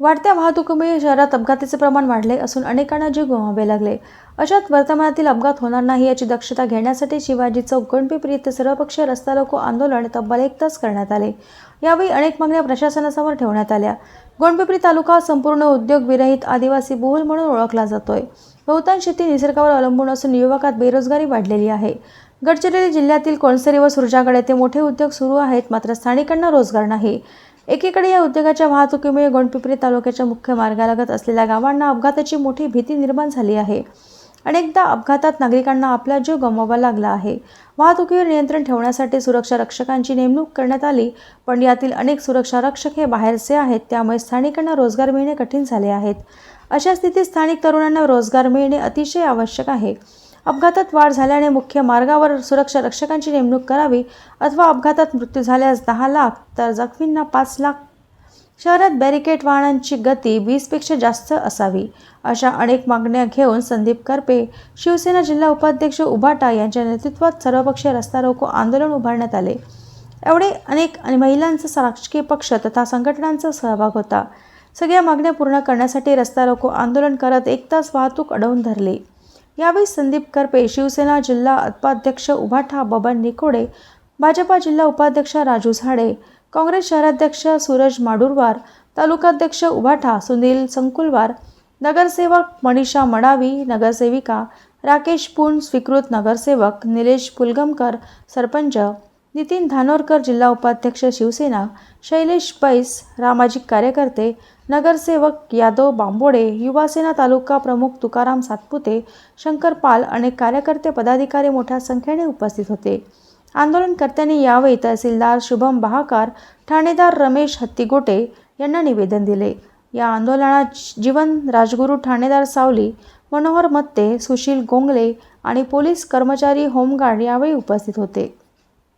वाढत्या वाहतुकीमुळे शहरात अपघाताचे प्रमाण वाढले असून अनेकांना जीव गमावे लागले. अशात वर्तमानातील अपघात होणार नाही याची दक्षता घेण्यासाठी शिवाजी चौक गणपिपरी येथे सर्वपक्षीय रस्ता रोको आंदोलन तब्बल एक तास करण्यात आले. यावेळी अनेक मागण्या प्रशासनासमोर ठेवण्यात आल्या. गोंडपिपरी तालुका संपूर्ण उद्योग विरहित आदिवासी बहुल म्हणून ओळखला जातोय. बहुतांश शेती निसर्गावर अवलंबून असून युवकात बेरोजगारी वाढलेली आहे. गडचिरोली जिल्ह्यातील कोळसरी व सुरजागड येथे मोठे उद्योग सुरू आहेत मात्र स्थानिकांना रोजगार नाही. एकीकडे या उद्योगाच्या वाहतुकीमुळे गोंडपिपरी तालुक्याच्या मुख्य मार्गालगत असलेल्या गावांना अपघाताची मोठी भीती निर्माण झाली आहे. अनेकदा अपघातात नागरिकांना आपला जीव गमवावा लागला आहे. वाहतुकीवर नियंत्रण ठेवण्यासाठी सुरक्षा रक्षकांची नेमणूक करण्यात आली पण यातील अनेक सुरक्षा रक्षक हे बाहेरचे आहेत त्यामुळे स्थानिकांना रोजगार मिळणे कठीण झाले आहेत. अशा स्थितीत स्थानिक तरुणांना रोजगार मिळणे अतिशय आवश्यक आहे. अपघातात वाढ झाल्याने मुख्य मार्गावर सुरक्षा रक्षकांची नेमणूक करावी अथवा अपघातात मृत्यू झाल्यास दहा लाख तर जखमींना पाच लाख. शहरात बॅरिकेड वाहनांची गती वीसपेक्षा जास्त असावी अशा अनेक मागण्या घेऊन संदीप करपे शिवसेना जिल्हा उपाध्यक्ष उभाटा यांच्या नेतृत्वात सर्वपक्षीय रस्ता रोको आंदोलन उभारण्यात आले. एवढे अनेक आणि महिलांचा राजकीय पक्ष तथा संघटनांचा सहभाग होता. सगळ्या मागण्या पूर्ण करण्यासाठी रस्ता रोको आंदोलन करत एक तास वाहतूक अडवून धरली. यावेळी संदीप करपे शिवसेना जिल्हा उपाध्यक्ष उभाठा बबन निकोडे भाजपा जिल्हा उपाध्यक्ष राजू झाडे काँग्रेस शहराध्यक्ष सूरज माडुरवार तालुकाध्यक्ष उभाठा सुनील संकुलवार नगरसेवक मनीषा मडावी नगरसेविका राकेश पुन स्वीकृत नगरसेवक निलेश पुलगमकर सरपंच नितीन धानोरकर जिल्हा उपाध्यक्ष शिवसेना शैलेश पैस सामाजिक कार्यकर्ते नगरसेवक यादव बांबोडे युवासेना तालुका प्रमुख तुकाराम सातपुते शंकर पाल अनेक कार्यकर्ते पदाधिकारी मोठ्या संख्येने उपस्थित होते. आंदोलनकर्त्यांनी यावेळी तहसीलदार शुभम बहाकार ठाणेदार रमेश हत्तीगोटे यांना निवेदन दिले. या आंदोलनात जीवन राजगुरू ठाणेदार सावली मनोहर मत्ते सुशील गोंगले आणि पोलीस कर्मचारी होमगार्ड यावेळी उपस्थित होते.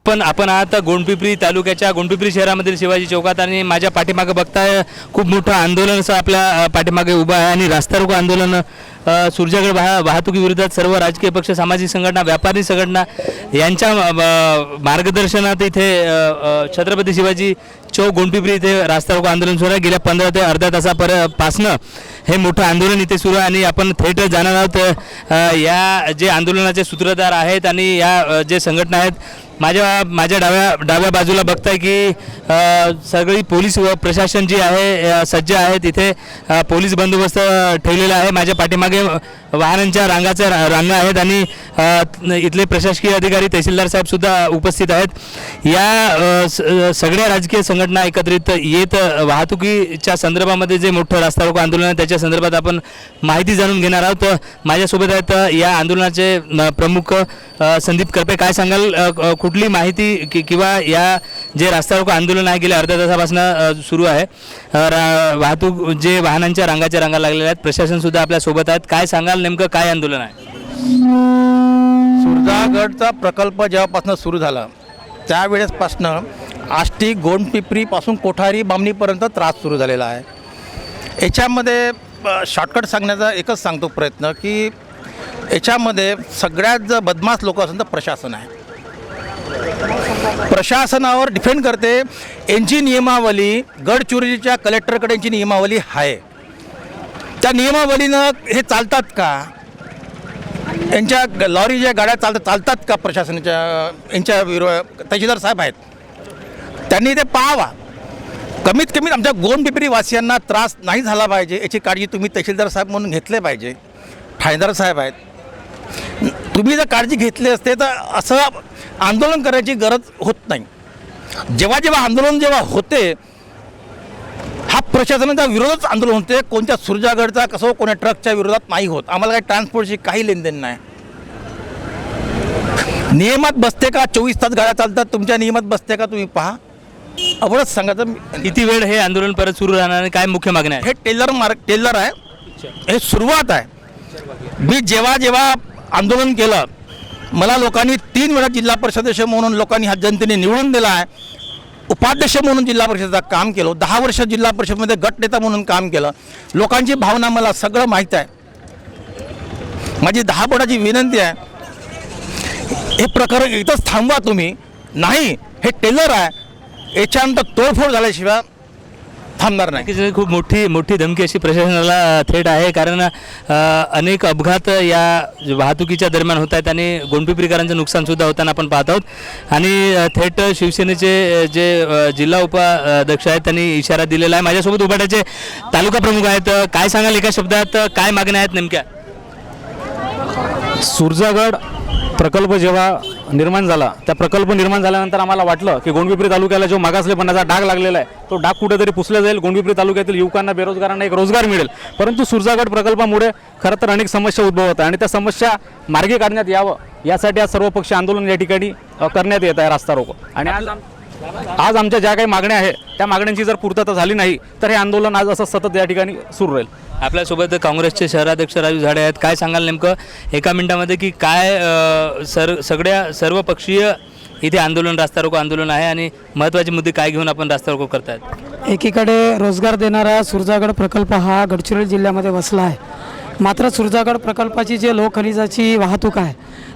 पण आपण आता गोंडपिपरी तालुक्याच्या गोंडपिपरी शहरामधील शिवाजी चौकात आणि माझ्या पाठीमागे बघताय खूप मोठं आंदोलन असं आपल्या पाठीमागे उभं आहे आणि रास्ता रोको आंदोलन सूर्जागड वाह वाहतुकीविरोधात सर्व राजकीय पक्ष सामाजिक संघटना व्यापारी संघटना यांच्या मार्गदर्शनात इथे छत्रपती शिवाजी चौक गोंडपिपरी इथे रास्ता रोको आंदोलन सुरू आहे. गेल्या पंधरा ते अर्ध्या तासापर पासनं हे मोठं आंदोलन इथे सुरू आहे आणि आपण थेट जाणार आहोत. या जे आंदोलनाचे सूत्रधार आहेत आणि या जे संघटना आहेत माझ्या माझ्या डाव्या डाव्या बाजूला बघताय की सगळी पोलीस व प्रशासन जी आहे सज्ज आहे तिथे पोलीस बंदोबस्त ठेवलेला आहे. माझ्या पाठीमागे वाहनांच्या रांगाच्या रांगा आहेत आणि इथले प्रशासकीय अधिकारी तहसीलदार साहेबसुद्धा उपस्थित आहेत. या स- सगळ्या राजकीय संघटना एकत्रित येत वाहतुकीच्या संदर्भामध्ये जे मोठं रास्ता रोको आंदोलन आहे त्याच्या संदर्भात आपण माहिती जाणून घेणार आहोत. माझ्यासोबत आहेत या आंदोलनाचे प्रमुख संदीप करपे. काय सांगाल कुठली माहिती कि किंवा या जे रास्ता रोको आंदोलन आहे गेल्या अर्ध्या तासापासून सुरू आहे. रा- वाहतूक जे वाहनांच्या रांगाच्या रांगा लागलेल्या आहेत प्रशासनसुद्धा आपल्यासोबत आपल्यासोबत आहेत. काय सांगाल नेमकं काय आंदोलन आहे? सुरजागडचा प्रकल्प जेव्हापासून सुरू झाला त्यावेळेसपासनं आष्टी गोंडपिपरीपासून कोठारी बामणीपर्यंत त्रास सुरू झालेला आहे. याच्यामध्ये शॉर्टकट सांगण्याचा एकच सांगतो प्रयत्न की याच्यामध्ये सगळ्यात जर बदमाश लोक असेल तर प्रशासन आहे. प्रशासनावर डिपेंड करते यांची नियमावली गडचिरोलीच्या कलेक्टरकडे यांची नियमावली आहे. त्या नियमावलीनं हे चालतात का? यांच्या लॉरी ज्या गाड्या चालतात चालतात का प्रशासनाच्या यांच्या विरो तहसीलदार साहेब आहेत? त्यांनी ते पाहावा. कमीत कमी आमच्या गोंडपिपरी वासियांना त्रास नाही झाला पाहिजे याची काळजी तुम्ही तहसीलदार साहेब म्हणून घेतले पाहिजे. ठाणेदार साहेब आहेत. तुम्ही जर काळजी घेतली असते तर असं आंदोलन करायची गरज होत नाही. जेव्हा जेव्हा आंदोलन जेव्हा होते हा प्रशासनाच्या विरोधात आंदोलन होते. कोणत्या सुरजागडचा कसं हो, कोणत्या ट्रकच्या विरोधात नाही होत. आम्हाला काही ट्रान्सपोर्टची काही लेनदेन नाही. नियमात बसते का? चोवीस तास गाड्या चालतात. तुमच्या नियमात बसते का? तुम्ही पहा. एवढंच सांगायचं किती वेळ हे आंदोलन परत सुरू राहणार आणि काय मुख्य मागण्या आहेत? हे टेलर मार्क टेलर आहे. हे सुरुवात आहे. मी जेव्हा जेव्हा आंदोलन केलं मला लोकांनी तीन वेळा जिल्हा परिषदेश म्हणून लोकांनी हा जनतेने निवडून दिला आहे. उपाध्यक्ष म्हणून जिल्हा परिषदेचं काम केलं. दहा वर्ष जिल्हा परिषदमध्ये गटनेता म्हणून काम केलं. लोकांची भावना मला सगळं माहीत आहे. माझी दहा बोटाची विनंती आहे. हे प्रकरण इथंच थांबवा तुम्ही. नाही हे टेलर आहे. याच्यानंतर तोडफोड झाल्याशिवाय थांबणार नाही. नक्कीच खूप मोठी मोठी धमकी अशी प्रशासनाला थेट आहे. कारण अनेक अपघात या जे वाहतुकीच्या दरम्यान होत आहेत आणि गोंडपिपरीकरांचं नुकसान सुद्धा होताना आपण पाहत आहोत. आणि थेट शिवसेनेचे जे जिल्हा उपाध्यक्ष आहेत त्यांनी इशारा दिलेला आहे. माझ्यासोबत उभाटाचे तालुका प्रमुख आहेत. काय सांगाल एका शब्दात? काय मागण्या आहेत नेमक्या? सुरजागड प्रकल्प जेव्हा निर्माण झाला त्या प्रकल्प निर्माण झाल्यानंतर आम्हाला वाटलं की गोंडपिपरी तालुक्याला जो मागासलेपणाचा डाग लागलेला आहे तो डाग कुठेतरी पुसला जाईल गोंडपिपरी तालुक्यातील युवकांना बेरोजगारांना एक रोजगार मिळेल. परंतु सुरजागड प्रकल्पामुळे खरं तर अनेक समस्या उद्भवत आहे आणि त्या समस्या मार्गी काढण्यात यावं यासाठी आज सर्वपक्षीय आंदोलन या ठिकाणी करण्यात येत आहे रास्ता रोको. आणि आज आज आमच्या ज्या काही मागण्या आहेत त्या मागण्यांची जर पूर्तता झाली नाही तर हे आंदोलन आज असं सतत या ठिकाणी सुरू राहील. आपल्यासोबत काँग्रेसचे शहराध्यक्ष राजू झाडे आहेत. काय सांगाल नेमकं? एका मिनिटामध्ये की काय सर सगळ्या सर्व पक्षीय इथे आंदोलन रास्ता रोको आंदोलन आहे आणि महत्त्वाचे मुद्दे काय घेऊन आपण रास्ता रोको करतायत? एकीकडे रोजगार देणारा सुरजागड प्रकल्प हा गडचिरोली जिल्ह्यामध्ये वसला आहे. मात्र सुरजागड प्रकल्पाची जे लोहखनिजाची वाहतूक आहे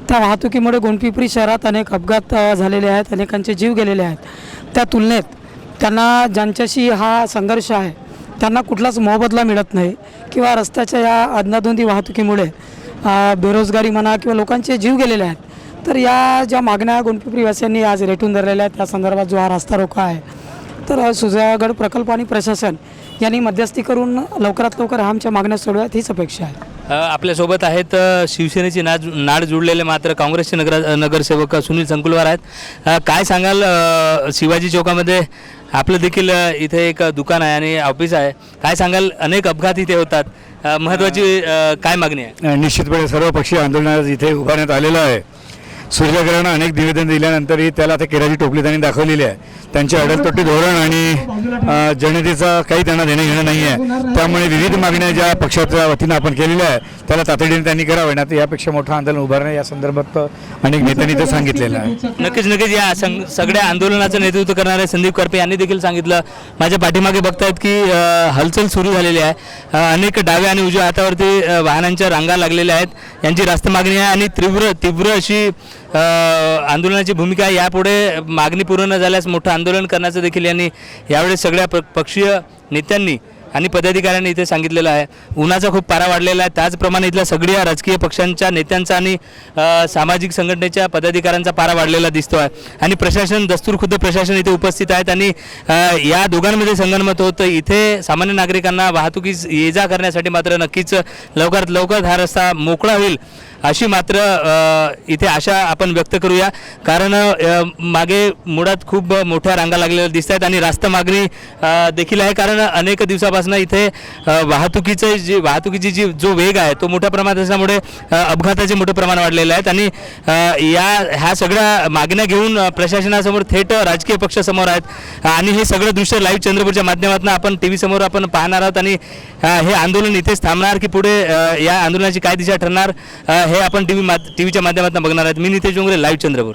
त्या वाहतुकीमुळे गोंडपिपरी शहरात अनेक अपघात झालेले आहेत अनेकांचे जीव गेलेले आहेत. त्या तुलनेत त्यांना ज्यांच्याशी हा संघर्ष आहे त्यांना कुठलाच मोबदला मिळत नाही किंवा रस्त्याच्या या अदनाधुंदी वाहतुकीमुळे बेरोजगारी म्हणा किंवा लोकांचे जीव गेलेले आहेत तर या ज्या मागण्या गोंडपिंपरीवासियांनी आज रेटून धरलेल्या आहेत त्या संदर्भात जो हा रस्ता रोका आहे तर सुजागड प्रकल्प आणि प्रशासन यांनी मध्यस्थी करून लवकरात लवकर आमच्या मागण्या सोडव्यात हीच अपेक्षा आहे. आपल्यासोबत आहेत शिवसेनेची नाड नाड जुडलेले मात्र काँग्रेसचे नगर नगरसेवक सुनील संकुलवार आहेत. काय सांगाल शिवाजी चौकामध्ये? आपलं देखील इथे एक दुकान आहे आणि ऑफिस आहे. काय सांगाल अनेक अपघात इथे होतात. महत्त्वाची काय मागणी आहे? निश्चितपणे सर्वपक्षीय आंदोलन आज इथे उभारण्यात आलेलं आहे. सूर्यग्रहण अनेक निवेदन दिल्यानंतरही त्याला आता केराची टोपली त्यांनी दाखवलेली आहे. त्यांचे अडलतोटी धोरण आणि जनतेचा काही त्यांना देणं घेणं नाही आहे त्यामुळे विविध मागण्या ज्या पक्षाच्या वतीनं आपण केलेल्या आहे त्याला तातडीने त्यांनी करावे. ना तर यापेक्षा मोठं आंदोलन उभारणं या संदर्भात अनेक नेत्यांनी ते सांगितलेलं आहे. नक्कीच नक्कीच. या सं सगळ्या आंदोलनाचं नेतृत्व करणारे संदीप करपे यांनी देखील सांगितलं. माझ्या पाठीमागे बघतायत की हालचाल सुरू झालेली आहे. अनेक डाव्या आणि उजव्या हातावरती वाहनांच्या रांगा लागलेल्या आहेत. यांची रास्त मागणी आहे आणि तीव्र तीव्र अशी आंदोलनाची भूमिका यापुढे मागणी पूर्ण न झाल्यास मोठं आंदोलन करण्याचं देखील यांनी यावेळेस सगळ्या प पक्षीय नेत्यांनी आणि पदाधिकाऱ्यांनी इथे सांगितलेलं आहे. उन्हाचा खूप पारा वाढलेला आहे. त्याचप्रमाणे इथल्या सगळ्या राजकीय पक्षांच्या नेत्यांचा आणि सामाजिक संघटनेच्या पदाधिकाऱ्यांचा पारा वाढलेला दिसतो आहे. आणि प्रशासन दस्तूरखुद्द प्रशासन इथे उपस्थित आहेत आणि या दोघांमध्ये संगनमत होतं इथे सामान्य नागरिकांना वाहतुकीस ये जा करण्यासाठी मात्र नक्कीच लवकरात लवकर हा रस्ता मोकळा होईल अशी मात्र इथे आशा आपण व्यक्त करूया. कारण मागे मुळात खूप मोठ्या रांगा लागलेल्या दिसत आहेत आणि रास्त मागणी देखील आहे. कारण अनेक दिवसापासून इथे वाहतुकीचं जी वाहतुकीची जी जो वेग आहे तो मोठ्या प्रमाणात असल्यामुळे अपघाताचे मोठे प्रमाण वाढलेले आहेत आणि या ह्या सगळ्या मागण्या घेऊन प्रशासनासमोर थेट राजकीय पक्ष समोर आहेत. आणि हे सगळं दृश्य लाईव्ह चंद्रपूरच्या माध्यमातून आपण टी व्ही समोर आपण पाहणार आहोत. आणि हे आंदोलन इथेच थांबणार की पुढे या आंदोलनाची काय दिशा ठरणार हे आपण टी व्ही टी व्हीच्या माध्यमातून बघणार आहेत. मी नितेश डोंगरे लाईव्ह चंद्रपूर.